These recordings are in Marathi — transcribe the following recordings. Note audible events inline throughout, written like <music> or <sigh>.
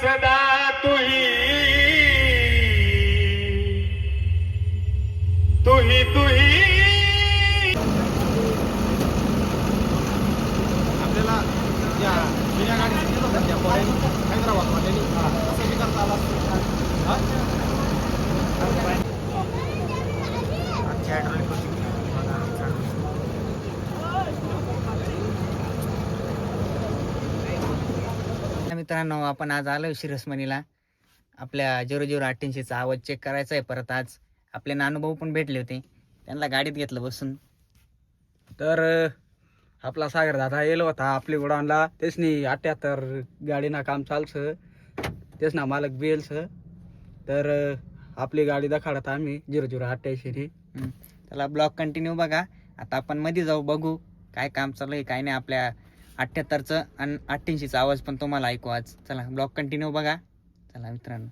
सदा मित्रांनो आपण आज आलो शिरसमणीला. आपल्या झिरो झिरो अठ्ठ्याऐंशीचा आवाज चेक करायचा आहे परत आज. आपले नानूभाऊ पण भेटले होते. त्यांना गाडीत घेतलं बसून. तर आपला सागर दादा येलो होता आपली गोडाऊनला तेच नाही अठ्याहत्तर गाडीना काम चालचं तेच ना मालक बेलच तर आपली गाडी दाखवत आम्ही झिरो झिरो अठ्ठ्याऐंशी त्याला ब्लॉक कंटिन्यू बघा. आता आपण मध्ये जाऊ बघू. काय काम चालू आहे काय नाही. आपल्या अठ्ठ्याहत्तरचं आणि अठ्ठ्याऐंशीचा आवाज पण तुम्हाला ऐकू आज. चला ब्लॉग कंटिन्यू बघा. चला मित्रांनो.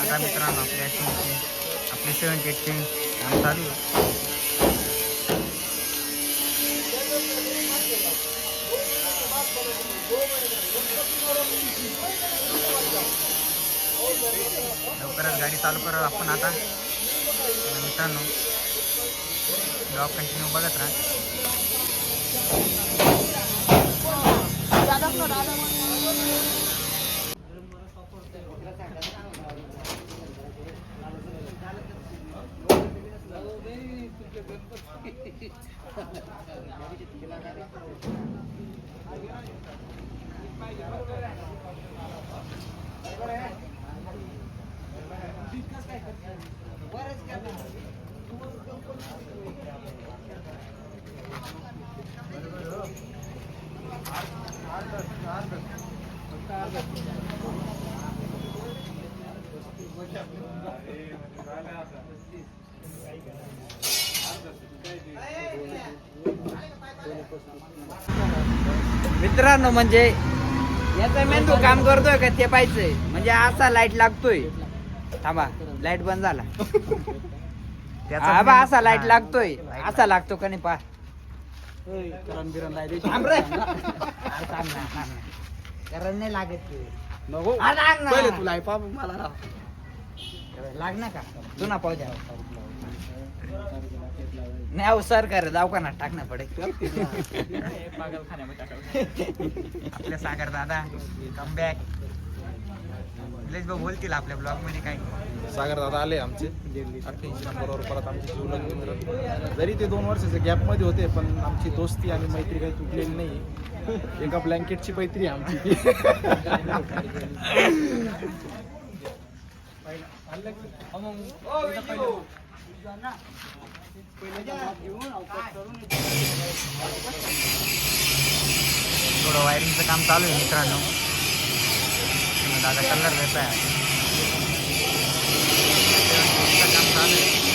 आता मित्रांनो आपल्या आपली सेवन्टी एटचे चालू लवकरच गाडी चालू करू आपण आता. मित्रांनो जॉब कंटिन्यू बघत राहा. मित्रांनो म्हणजे याचा मेंदू काम करतोय का? ते पाहिजे म्हणजे असा लाइट लागतोय. थांबा लाइट बंद झाला. हा बा असा लाइट लागतोय. असा लागतो का नाही पा करण नाही लागत. नको. लाग ना. पहिले तुला ऐपा मला राव. लाग ना का? जुना पाहू द्या. नाही अहो सर कर दवाखाना टाकणं पडे आपल्या सागर दादा कमबॅक निलेश भाऊ बोलतील आपल्या ब्लॉगमध्ये काय? सागर दादा आले आमचे. अठ्ठ्याऐंशी नंबरवर परत आमचे जीवलग मित्र. जरी ते दोन वर्षाच्या गॅपमध्ये होते पण आमची दोस्ती आणि मैत्री काही तुटलेली नाही एका ब्लँकेटची मैत्री आहे आमची. <laughs> <laughs> ती थोडं वायरिंगचं काम चालू आहे मित्रांनो. दादा कलर देत आहे काम चालू आहे.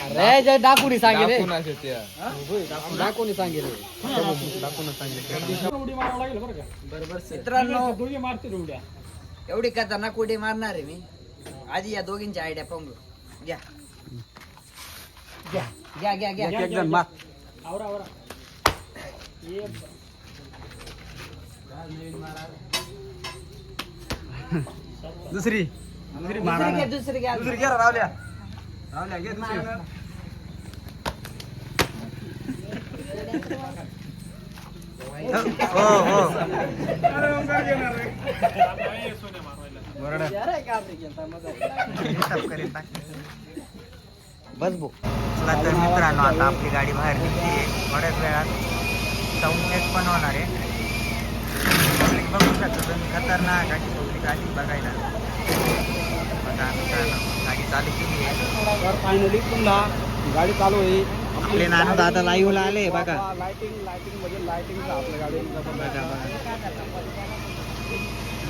अरे जे डाकुरी सांगेल सांगेल मित्रांनो एवढी खतरनाक उडी मारणार आहे मी? आधी या दोघींची आयडिया पाहून. घ्या. घ्या. घ्या घ्या घ्या. एक जण मार. दुसरी. दुसरी मारा दुसरी ना. घ्या दुसरी घ्या दुसरी घे रे, रावल्या. रावल्या घे दुसरी. हो हो. टाक. बस भो चला तर मित्रांनो आता आपली गाडी बाहेर निघते थोड्याच वेळात साऊंड चेक पण होणार आहे. पब्लिक बघू शकतो तुम्ही खतरनाक अशी पब्लिक आली बघायला. बघा गाडी चालू केली आहे. तर फायनली पुन्हा गाडी चालू आहे. आपले नानू दादा लाईव्हला आले बघा. लाइटिंग लाइटिंग म्हणजे आपल्या गाडीचा बघा बघा.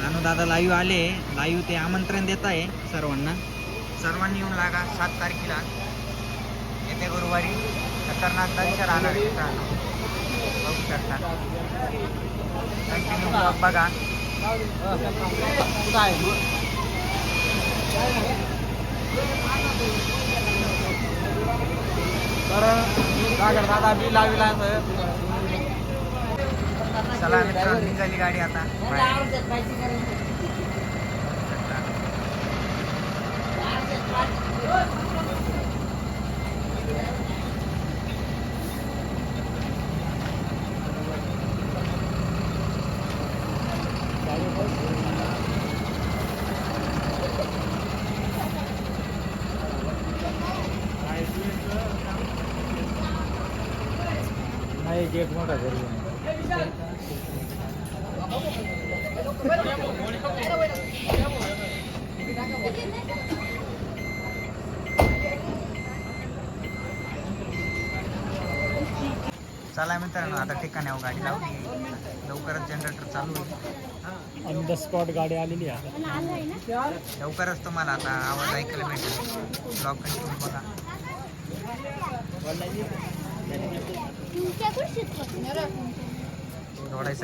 नानू दादा लाईव्ह आले. लाईव्ह ते आमंत्रण देत आहे सर्वांना. सर्वांनी येऊन लागा सात तारखेला. येत्या गुरुवारी. खतरनाक दंश राहणार बघू शकता. कंटिन्यू ब्लॉग तर सागर दादा बी लाविला चला मित्रांनो निघाली गाडी आता. बाहेर. नाही गेट मोठा घरी चला मित्रांनो आता ठिकाण्यावर गाडी लावली लवकरच जनरेटर चालू होईल ऑन द स्पॉट गाडी आलेली आहे. लवकरच तुम्हाला आता आवाज ऐकायला भेटेल. ब्लॉग कंटिन्यू बघा.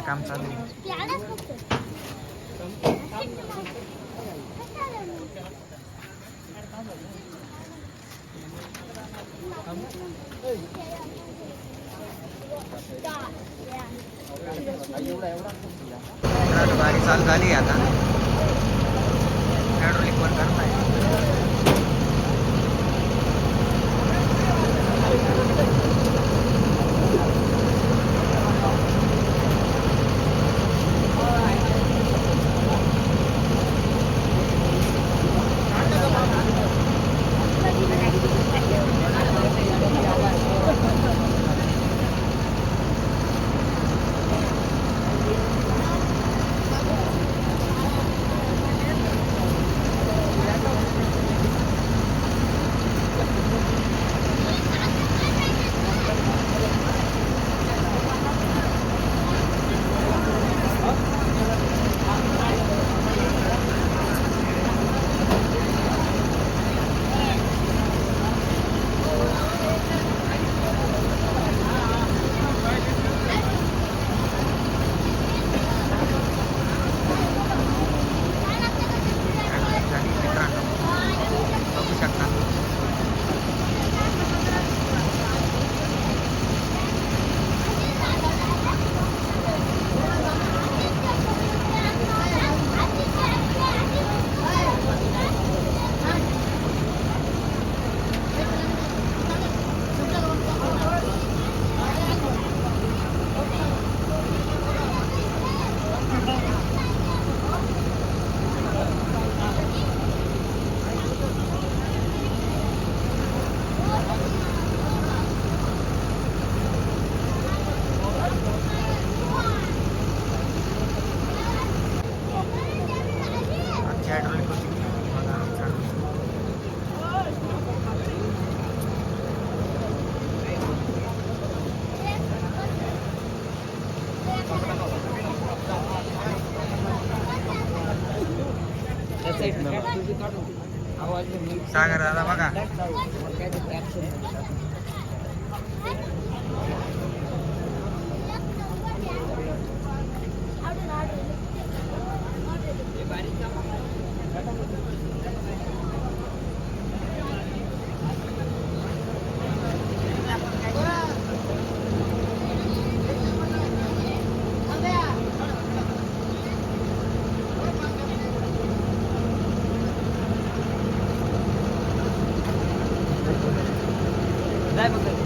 काम चालू आहे मित्रांनो गाडी चालू झाली आहे आता हायड्रोलिक वर करताय सागर दादा बघा. Vai, Rodrigo.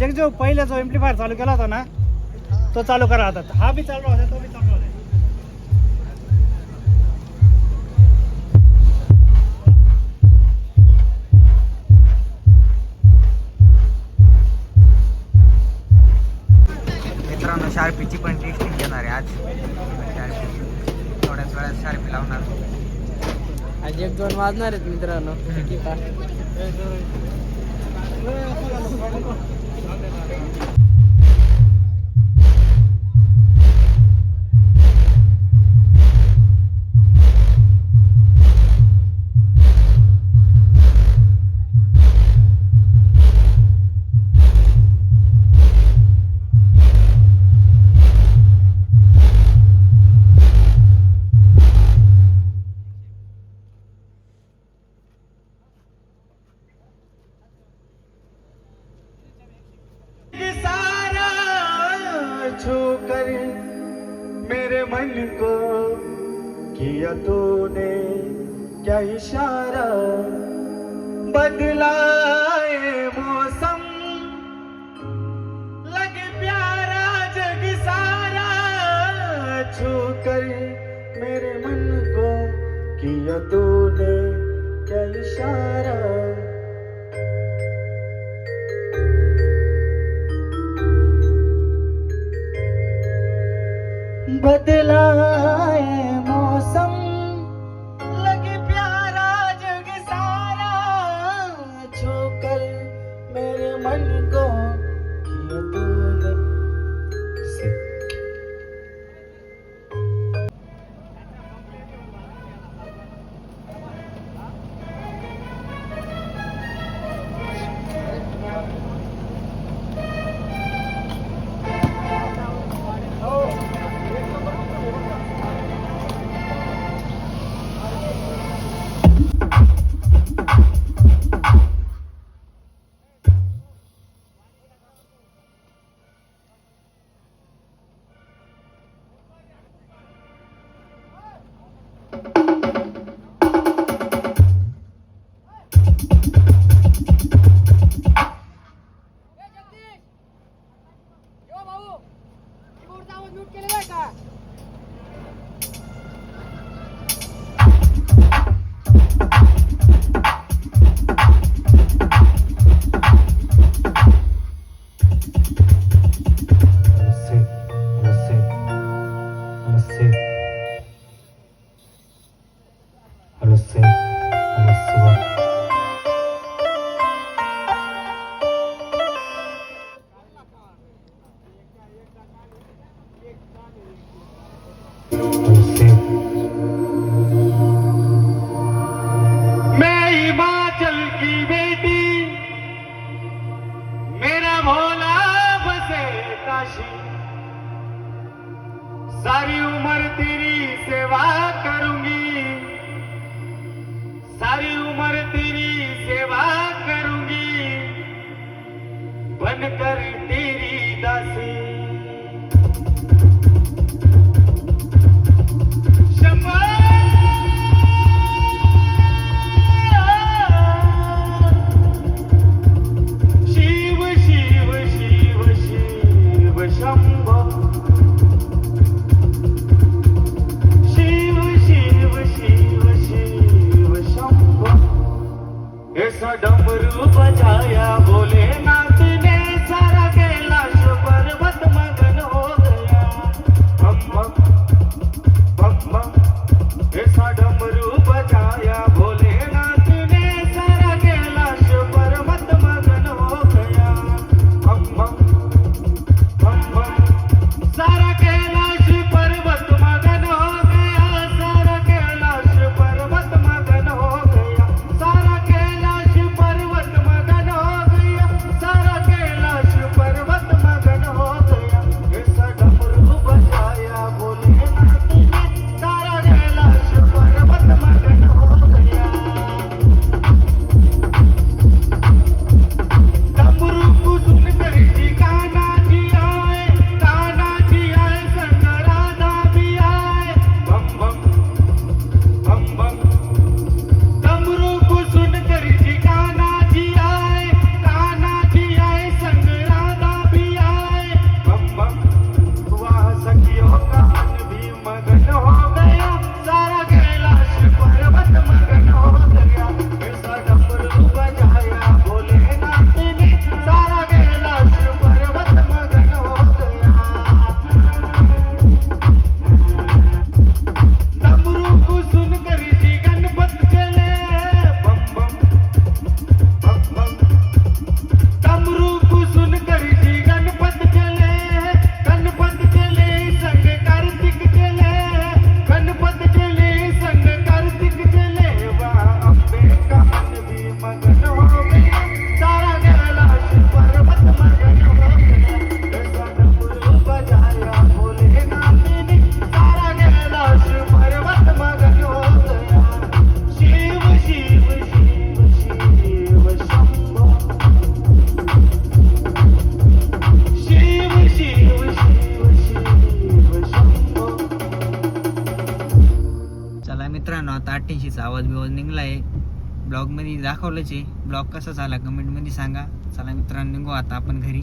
जग जो पहिले जो एम्प्लिफायर चालू केला होता ना तो चालू करा आता. हा बी चालू होता तो बी चालू होता मित्रांनो शार्पीची पण टेस्टिंग घेणार आहे आज. शार्पी. थोड्याच वेळात शार्पी लावणार. आज एक दोन वाजणार आहेत मित्रांनो. ठीक आहे. 誰? छू कर मेरे मन को किया तूने, क्या इशारा? बदलाए मौसम, लगे प्यारा जग सारा। छू कर मेरे मन को किया तूने ਬਦਲਾ डमरू बजाया बोले ना सांगा. चला मित्रांनो निघू आता आपण घरी.